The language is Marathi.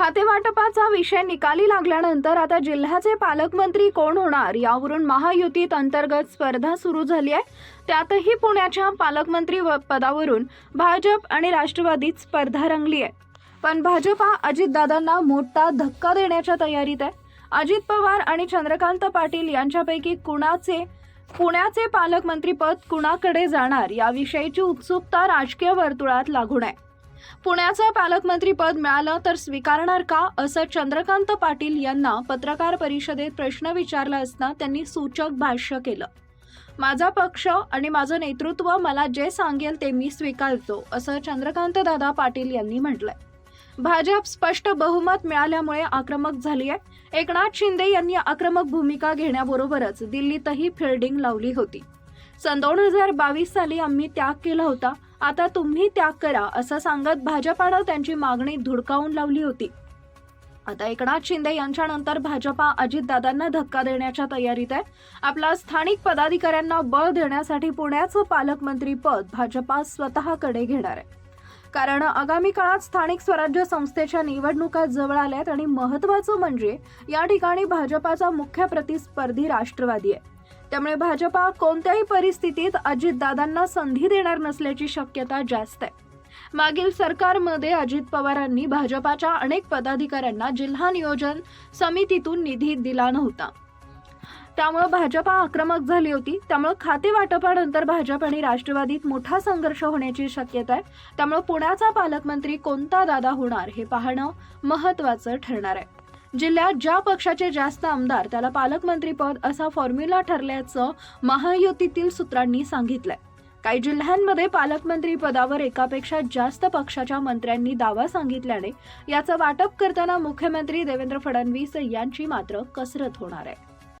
खातेवाटपाचा विषय निकाली लागल्यानंतर आता जिल्ह्याचे पालकमंत्री कोण होणार यावरून महायुतीत अंतर्गत स्पर्धा सुरू झाली आहे. त्यातही पुण्याच्या पालकमंत्री व- पदावरून भाजप आणि राष्ट्रवादीत स्पर्धा रंगली आहे. पण भाजपा अजितदादांना मोठा धक्का देण्याच्या तयारीत आहे. अजित पवार आणि चंद्रकांत पाटील यांच्यापैकी कुणाचे पुण्याचे पालकमंत्रीपद कुणाकडे जाणार याविषयीची उत्सुकता राजकीय वर्तुळात लागून आहे. पुण्याचं पालकमंत्रीपद मिळालं तर स्वीकारणार का? असं चंद्रकांत पाटील यांना पत्रकार परिषदेत प्रश्न विचारला असता त्यांनी सूचक भाष्य केलं. माझा पक्ष आणि माझं नेतृत्व मला जे सांगेल ते मी स्वीकारतो असं चंद्रकांत दादा पाटील यांनी म्हटलंय. भाजप स्पष्ट बहुमत मिळाल्यामुळे आक्रमक झाली आहे एकनाथ शिंदे यांनी आक्रमक भूमिका घेण्याबरोबरच दिल्लीतही फिल्डिंग लावली होती. सन दोन हजार बावीस साली आम्ही त्याग केला होता. आता तुम्ही त्याग करा असं सांगत भाजपानं त्यांची मागणी धुडकावून लावली होती. आता एकनाथ शिंदे यांच्यानंतर भाजपा अजितदादांना धक्का देण्याच्या तयारीत आहे. आपला स्थानिक पदाधिकाऱ्यांना बळ देण्यासाठी पुण्याचं पालकमंत्री पद भाजपा स्वतःकडे घेणार आहे. कारण आगामी काळात स्थानिक स्वराज्य संस्थेच्या निवडणुका जवळ आल्यात आणि महत्वाचं म्हणजे या ठिकाणी भाजपाचा मुख्य प्रतिस्पर्धी राष्ट्रवादी आहे. त्यामुळे भाजपा कोणत्याही परिस्थितीत अजितदादांना संधी देणार नसल्याची शक्यता जास्त आहे. मागील सरकारमध्ये अजित पवारांनी भाजपाच्या अनेक पदाधिकाऱ्यांना जिल्हा नियोजन समितीतून निधी दिला नव्हता. त्यामुळे भाजपा आक्रमक झाली होती. त्यामुळे खाते वाटपानंतर भाजप आणि राष्ट्रवादीत मोठा संघर्ष होण्याची शक्यता आहे. त्यामुळे पुण्याचा पालकमंत्री कोणता दादा होणार हे पाहणं महत्वाचं ठरणार आहे. जिल्ह्यात ज्या पक्षाचे जास्त आमदार त्याला पालकमंत्रीपद असा फॉर्म्युला ठरल्याचं महायुतीतील सूत्रांनी सांगितलंय. काही जिल्ह्यांमध्ये पालकमंत्री पदावर एकापेक्षा जास्त पक्षाच्या मंत्र्यांनी दावा सांगितल्याने याचं वाटप करताना मुख्यमंत्री देवेंद्र फडणवीस यांची मात्र कसरत होणार आहे.